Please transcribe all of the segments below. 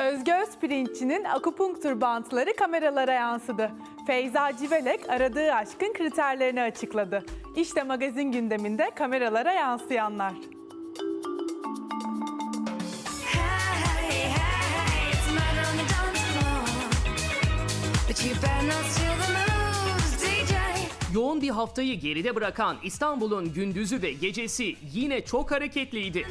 Özge Özpirinççi'nin akupunktur bantları kameralara yansıdı. Feyza Civelek aradığı aşkın kriterlerini açıkladı. İşte magazin gündeminde kameralara yansıyanlar. Yoğun bir haftayı geride bırakan İstanbul'un gündüzü ve gecesi yine çok hareketliydi.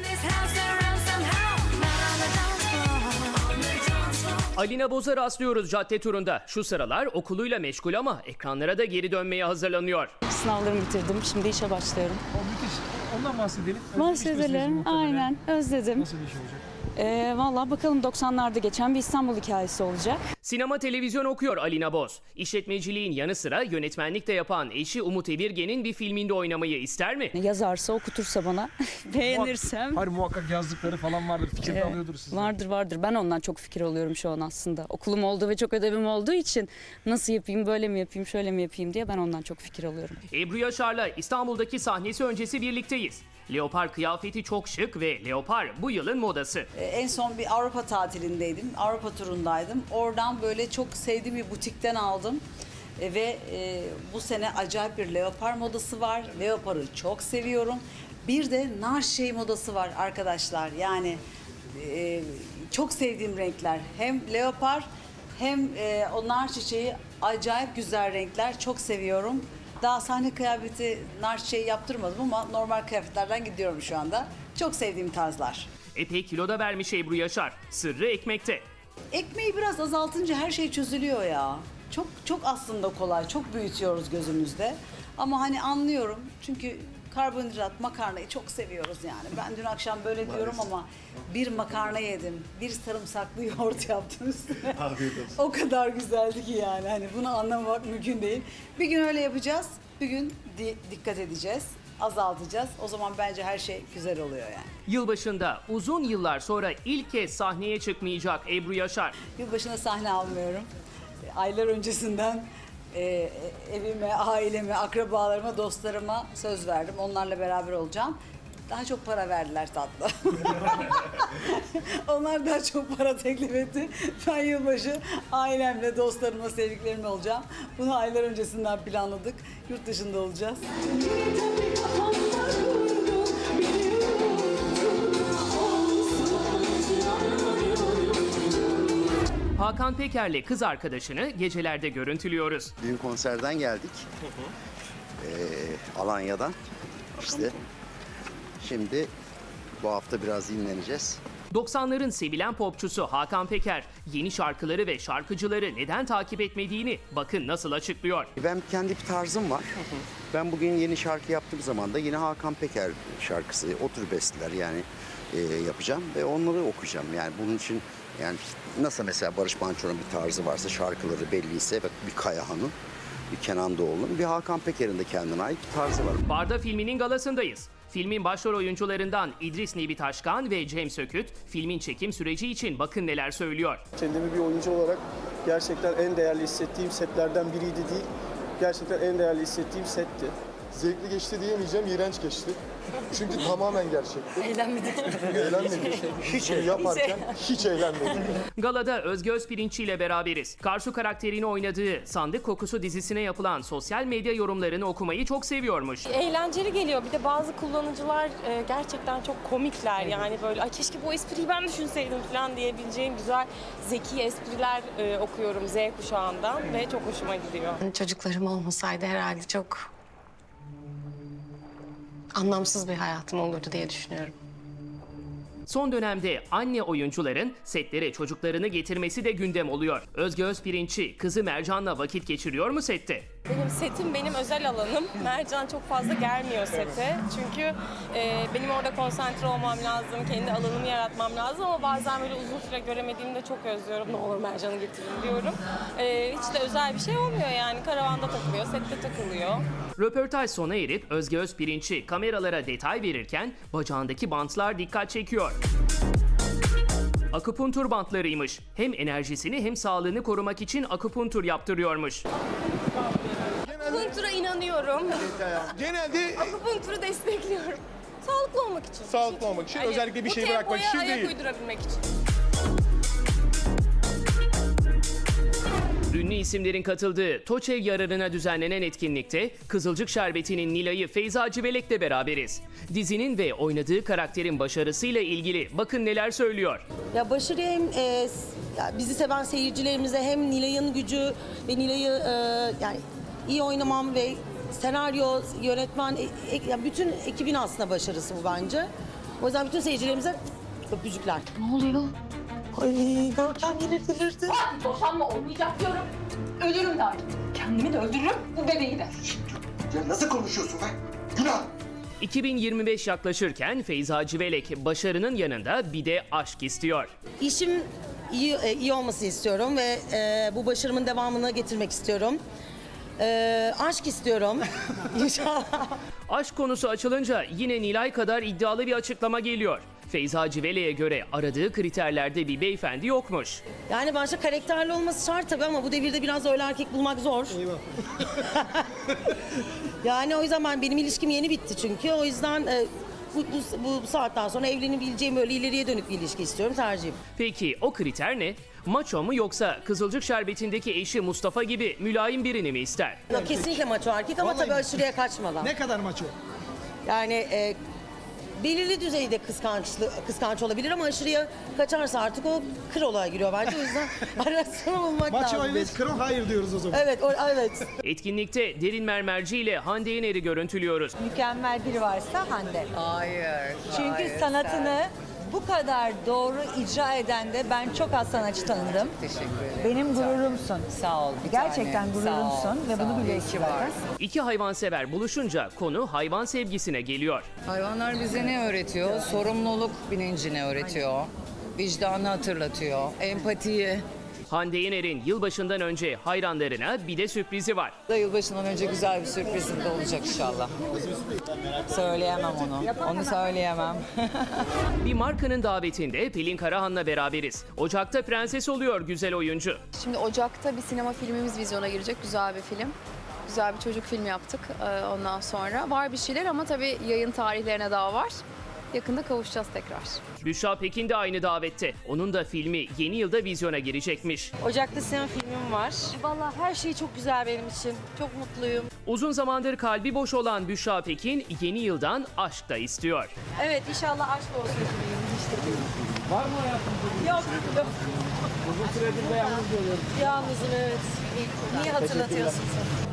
Alina Boz'a rastlıyoruz cadde turunda. Şu sıralar okuluyla meşgul ama ekranlara da geri dönmeye hazırlanıyor. Sınavlarımı bitirdim. Şimdi işe başlıyorum. O müthiş. Ondan bahsedelim. Özlemiş misiniz Bahsedelim. muhtemelen? Aynen. Özledim. Nasıl bir iş olacak? Ee, Valla bakalım 90'larda geçen bir İstanbul hikayesi olacak. Sinema televizyon okuyor Alina Boz. İşletmeciliğin yanı sıra yönetmenlik de yapan eşi Umut Evirgen'in bir filminde oynamayı ister mi? Yazarsa, okutursa bana beğenirsem. Hayır muhakkak yazdıkları falan vardır. Fikir de Ee, alıyordur sizden. Vardır vardır. Ben ondan çok fikir alıyorum şu an aslında. Okulum oldu ve çok ödevim olduğu için nasıl yapayım, böyle mi yapayım, şöyle mi yapayım diye ben ondan çok fikir alıyorum. Ebru Yaşar'la İstanbul'daki sahnesi öncesi birlikteyiz. Leopar kıyafeti çok şık ve leopar bu yılın modası. Ee, En son bir Avrupa tatilindeydim. Avrupa turundaydım. Oradan böyle çok sevdiğim bir butikten aldım. E, Ve e, bu sene acayip bir leopar modası var. Leoparı çok seviyorum. Bir de nar şey modası var arkadaşlar. Yani e, çok sevdiğim renkler. Hem leopar hem e, o nar çiçeği acayip güzel renkler. Çok seviyorum. Daha sahne kıyafeti nar çiçeği yaptırmadım ama normal kıyafetlerden gidiyorum şu anda. Çok sevdiğim tarzlar. Epey kilo da vermiş Ebru Yaşar. Sırrı ekmekte. Ekmeği biraz azaltınca her şey çözülüyor ya. Çok çok aslında kolay. Çok büyütüyoruz gözümüzde. Ama hani anlıyorum. Çünkü karbonhidrat, makarnayı çok seviyoruz yani. Ben dün akşam böyle diyorum ama bir makarna yedim. Bir sarımsaklı yoğurt yaptım üstüne. o kadar güzeldi ki yani. Hani bunu anlamak mümkün değil. Bir gün öyle yapacağız. Bir gün di- dikkat edeceğiz. Azaltacağız. O zaman bence her şey güzel oluyor yani. Yılbaşında uzun yıllar sonra ilk kez sahneye çıkmayacak Ebru Yaşar. Yılbaşına sahne almıyorum. Aylar öncesinden e, evime, aileme, akrabalarıma, dostlarıma söz verdim. Onlarla beraber olacağım. Daha çok para verdiler tatlı. Onlar daha çok para teklif etti. Ben yılbaşı ailemle, dostlarıma, sevdiklerimle olacağım. Bunu aylar öncesinden planladık. Yurt dışında olacağız. Hakan Peker'le kız arkadaşını gecelerde görüntülüyoruz. Dün konserden geldik. Ee, Alanya'dan. İşte. Şimdi bu hafta biraz dinleneceğiz. 90'ların sevilen popçusu Hakan Peker yeni şarkıları ve şarkıcıları neden takip etmediğini bakın nasıl açıklıyor. Ben kendi bir tarzım var. Ben bugün yeni şarkı yaptığım zaman da yine Hakan Peker şarkısı, o tür besteler yani e, yapacağım ve onları okuyacağım. Yani bunun için yani nasıl mesela Barış Manço'nun bir tarzı varsa şarkıları belliyse bak bir Kayahan'ın, bir Kenan Doğulu'nun, bir Hakan Peker'in de kendine ait bir tarzı var. Barda filminin galasındayız. Filmin başrol oyuncularından İdris Nebi Taşkan ve Cem Söküt filmin çekim süreci için bakın neler söylüyor. Kendimi bir oyuncu olarak gerçekten en değerli hissettiğim setlerden biriydi değil. Gerçekten en değerli hissettiğim setti. Zevkli geçti diyemeyeceğim, iğrenç geçti. Çünkü tamamen gerçekti. Eğlenmedik. Eğlenmedik. Hiç yaparken hiç eğlenmedik. Galada Özge Özpirinççi ile beraberiz. Karsu karakterini oynadığı Sandık Kokusu dizisine yapılan sosyal medya yorumlarını okumayı çok seviyormuş. eğlenceli geliyor. Bir de bazı kullanıcılar e, gerçekten çok komikler. Yani böyle Ay keşke bu espriyi ben düşünseydim falan diyebileceğim güzel zeki espriler e, okuyorum Z kuşağından ve çok hoşuma gidiyor. Çocuklarım olmasaydı herhalde çok anlamsız bir hayatım olurdu diye düşünüyorum. Son dönemde anne oyuncuların setlere çocuklarını getirmesi de gündem oluyor. Özge Özpirinççi kızı Mercan'la vakit geçiriyor mu sette? Benim setim benim özel alanım. Mercan çok fazla gelmiyor sete. Çünkü e, benim orada konsantre olmam lazım, kendi alanımı yaratmam lazım ama bazen böyle uzun süre göremediğimde çok özlüyorum. Ne olur Mercan'ı getirin diyorum. E, hiç de özel bir şey olmuyor yani. Karavanda takılıyor, sette takılıyor. Röportaj sona erip Özge Özpirinççi kameralara detay verirken bacağındaki bantlar dikkat çekiyor. Akupuntur bantlarıymış. Hem enerjisini hem sağlığını korumak için akupuntur yaptırıyormuş. Akupunktura inanıyorum. Genelde Akupunkturu destekliyorum. Sağlıklı olmak için. Sağlıklı olmak için, özellikle bir şey bırakmak için ayak değil. uydurabilmek için. İsimlerin katıldığı Toçev yararına düzenlenen etkinlikte Kızılcık Şerbeti'nin Nilay'ı Feyza Civelek'le beraberiz. Dizinin ve oynadığı karakterin başarısıyla ilgili bakın neler söylüyor. Ya başarı hem e, bizi seven seyircilerimize hem Nilay'ın gücü ve Nilay'ı e, yani iyi oynamam ve senaryo, yönetmen, e- e- yani bütün ekibin aslında başarısı bu bence. O yüzden bütün seyircilerimize öpücükler. Ne oluyor? Ay Görkem yine delirdi. Boşanma olmayacak diyorum. Ölürüm artık. Kendimi de öldürürüm, bu bebeği de. Ya nasıl konuşuyorsun lan? Günah! 2025 yaklaşırken Feyza Civelek başarının yanında bir de aşk istiyor. İşim iyi, e, iyi olmasını istiyorum ve e, bu başarımın devamını getirmek istiyorum. E, aşk istiyorum. İnşallah. Aşk konusu açılınca yine Nilay kadar iddialı bir açıklama geliyor. Feyza Civelek'e göre aradığı kriterlerde bir beyefendi yokmuş. Yani başta karakterli olması şart tabii ama bu devirde biraz öyle erkek bulmak zor. yani o yüzden ben benim ilişkim yeni bitti çünkü. O yüzden e, bu, bu, bu saatten sonra evlenebileceğim böyle ileriye dönük bir ilişki istiyorum tercihim. Peki o kriter ne? Maço mu yoksa Kızılcık Şerbeti'ndeki eşi Mustafa gibi mülayim birini mi ister? Ya kesinlikle maço erkek ama tabii aşırıya kaçmadan. Ne kadar maço? Yani e, belirli düzeyde kıskançlı, kıskanç olabilir ama aşırıya kaçarsa artık o kır olaya giriyor bence. O yüzden arasını bulmak Maço lazım. evet, kro hayır diyoruz o zaman. Evet, o, evet. Etkinlikte Derin Mermerci ile Hande Yener'i görüntülüyoruz. Mükemmel biri varsa Hande. Hayır. Çünkü sanatını bu kadar doğru icra eden de ben çok az sanatçı tanıdım. Teşekkür ederim. Benim gururumsun. Sağ ol. bir Gerçekten tanem. gururumsun Sağ ol, ve sağ bunu biliyorsun ki zaten. varsın. İki hayvansever buluşunca konu hayvan sevgisine geliyor. Hayvanlar bize ne öğretiyor? Sorumluluk bilincini öğretiyor. Vicdanı hatırlatıyor. Empatiyi. Hande Yener'in yılbaşından önce hayranlarına bir de sürprizi var. Da yılbaşından önce güzel bir sürprizim de olacak inşallah. Söyleyemem onu. Onu söyleyemem. Bir markanın davetinde Pelin Karahan'la beraberiz. Ocakta prenses oluyor güzel oyuncu. Şimdi Ocak'ta bir sinema filmimiz vizyona girecek. Güzel bir film. Güzel bir çocuk filmi yaptık e, ondan sonra. Var bir şeyler ama tabii yayın tarihlerine daha var. Yakında kavuşacağız tekrar. Büşra Pekin de aynı davette. Onun da filmi yeni yılda vizyona girecekmiş. Ocak'ta sinema filmim var. Vallahi her şey çok güzel benim için. Çok mutluyum. Uzun zamandır kalbi boş olan Büşra Pekin yeni yıldan aşk da istiyor. Evet inşallah aşk olsun. Var mı hayatınızda? Yok yok. Uzun süredir de yalnız görüyorum. Yalnızım evet. Niye hatırlatıyorsun sen?